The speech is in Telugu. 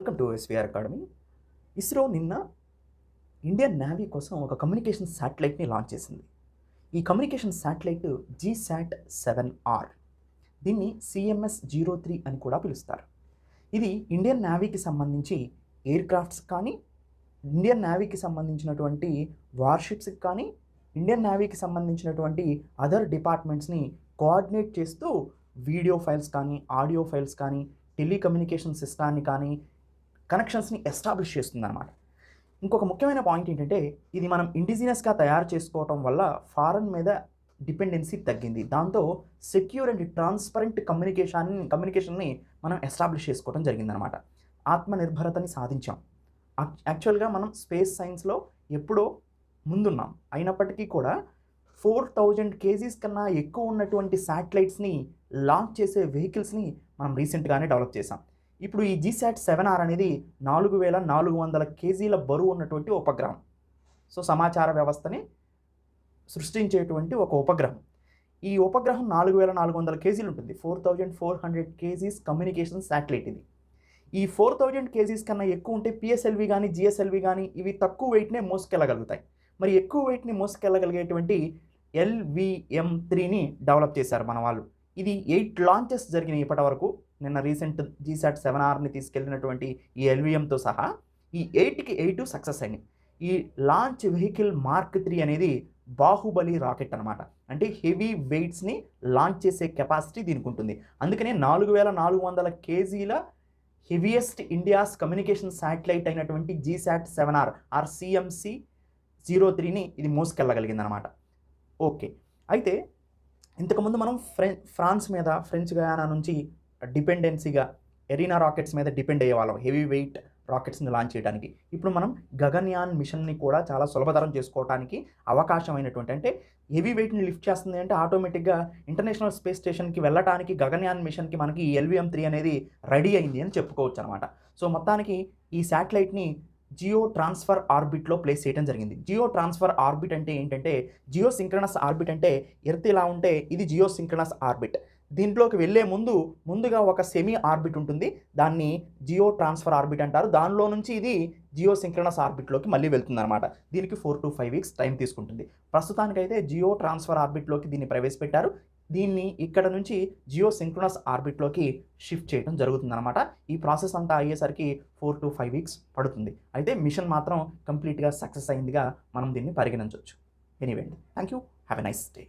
Welcome to SVR academy ISRO నిన్న ఇండియన్ నేవీ కోసం ఒక కమ్యూనికేషన్ శాటిలైట్ని లాంచ్ చేసింది. ఈ communication satellite GSAT seven R దీన్ని సిఎంఎస్ జీరో త్రీ అని కూడా పిలుస్తారు. ఇది ఇండియన్ నేవీకి సంబంధించి ఎయిర్ క్రాఫ్ట్స్ కానీ ఇండియన్ నేవీకి సంబంధించినటువంటి వార్షిప్స్కి కానీ ఇండియన్ నేవీకి సంబంధించినటువంటి అదర్ డిపార్ట్మెంట్స్ని కోఆర్డినేట్ చేస్తూ వీడియో ఫైల్స్ కానీ ఆడియో ఫైల్స్ కానీ టెలికమ్యూనికేషన్ సిస్టాన్ని కానీ కనెక్షన్స్ని ఎస్టాబ్లిష్ చేస్తుంది అనమాట ఇంకొక ముఖ్యమైన పాయింట్ ఏంటంటే ఇది మనం ఇండిజినస్గా తయారు చేసుకోవటం వల్ల ఫారెన్ మీద డిపెండెన్సీ తగ్గింది. దాంతో సెక్యూర్ అండ్ ట్రాన్స్పరెంట్ కమ్యూనికేషన్ కమ్యూనికేషన్ని మనం ఎస్టాబ్లిష్ చేసుకోవడం జరిగిందనమాట ఆత్మనిర్భరతని సాధించాం. యాక్చువల్గా మనం స్పేస్ సైన్స్లో ఎప్పుడో ముందున్నాం. అయినప్పటికీ కూడా ఫోర్ థౌజండ్ కేజీస్ కన్నా ఎక్కువ ఉన్నటువంటి శాటిలైట్స్ని లాంచ్ చేసే వెహికల్స్ని మనం రీసెంట్గానే డెవలప్ చేసాం ఇప్పుడు ఈ జీశాట్ సెవెన్ ఆర్ అనేది నాలుగు వేల నాలుగు వందల కేజీల బరువు ఉన్నటువంటి ఉపగ్రహం. సో సమాచార వ్యవస్థని సృష్టించేటువంటి ఒక ఉపగ్రహం. ఈ ఉపగ్రహం నాలుగు వేల నాలుగు వందల కేజీలు ఉంటుంది. Four thousand four hundred kgs communication satellite ఇది. ఈ ఫోర్ థౌజండ్ కేజీస్ కన్నా ఎక్కువ ఉంటే పిఎస్ఎల్వి కానీ జిఎస్ఎల్వి కానీ ఇవి తక్కువ వెయిట్నే మోసుకెళ్ళగలుగుతాయి. మరి ఎక్కువ వెయిట్ని మోసుకెళ్ళగలిగేటువంటి ఎల్విఎం త్రీని డెవలప్ చేశారు మన వాళ్ళు. ఇది ఎయిట్ లాంచెస్ జరిగినాయి ఇప్పటి వరకు నిన్న రీసెంట్ జీసాట్ సెవెన్ ఆర్ని తీసుకెళ్ళినటువంటి ఈ ఎల్విఎంతో సహా ఈ ఎయిట్కి ఎయిట్ సక్సెస్ అయినాయి. ఈ లాంచ్ వెహికల్ మార్క్ త్రీ అనేది బాహుబలి రాకెట్ అనమాట అంటే హెవీ వెయిట్స్ని లాంచ్ చేసే కెపాసిటీ దీనికి ఉంటుంది. అందుకనే నాలుగు వేల నాలుగు వందల కేజీల హెవియెస్ట్ ఇండియాస్ కమ్యూనికేషన్ శాటిలైట్ అయినటువంటి GSAT seven R R CMC zero త్రీని ఇది మోసుకెళ్ళగలిగింది అనమాట ఓకే అయితే ఇంతకుముందు మనం ఫ్రె ఫ్రాన్స్ మీద ఫ్రెంచ్ గయానా నుంచి డిపెండెన్సీగా ఎరీనా రాకెట్స్ మీద డిపెండ్ అయ్యేవాళ్ళం హెవీ వెయిట్ రాకెట్స్ని లాంచ్ చేయడానికి. ఇప్పుడు మనం గగన్యాన్ మిషన్ని కూడా చాలా సులభతరం చేసుకోవడానికి అవకాశమైనటువంటి అంటే హెవీ వెయిట్ని లిఫ్ట్ చేస్తుంది అంటే ఆటోమేటిక్గా ఇంటర్నేషనల్ స్పేస్ స్టేషన్కి వెళ్ళటానికి గగన్యాన్ మిషన్కి మనకి ఈ ఎల్విఎం త్రీ అనేది రెడీ అయింది అని చెప్పుకోవచ్చు అనమాట. సో మొత్తానికి ఈ శాటిలైట్ని జియో ట్రాన్స్ఫర్ ఆర్బిట్లో ప్లేస్ చేయడం జరిగింది. జియో ట్రాన్స్ఫర్ ఆర్బిట్ అంటే ఏంటంటే జియో సింక్రనస్ ఆర్బిట్ అంటే ఎర్త్ ఇలా ఉంటే ఇది జియో సింక్రనస్ ఆర్బిట్. దీంట్లోకి వెళ్ళే ముందు ముందుగా ఒక సెమీ ఆర్బిట్ ఉంటుంది. దాన్ని జియో ట్రాన్స్ఫర్ ఆర్బిట్ అంటారు. దానిలో నుంచి ఇది జియో సింక్రనస్ ఆర్బిట్లోకి మళ్ళీ వెళ్తుంది అనమాట దీనికి four to five weeks time తీసుకుంటుంది. ప్రస్తుతానికైతే జియో ట్రాన్స్ఫర్ ఆర్బిట్లోకి దీన్ని ప్రవేశపెట్టారు. దీన్ని ఇక్కడ నుంచి జియో సింక్రనస్ ఆర్బిట్లోకి షిఫ్ట్ చేయడం జరుగుతుంది అనమాట ఈ ప్రాసెస్ అంతా అయ్యేసరికి ఫోర్ టు ఫైవ్ వీక్స్ పడుతుంది. అయితే మిషన్ మాత్రం కంప్లీట్గా సక్సెస్ అయిందిగా మనం దీన్ని పరిగణించవచ్చు. Anyway thank you have a nice day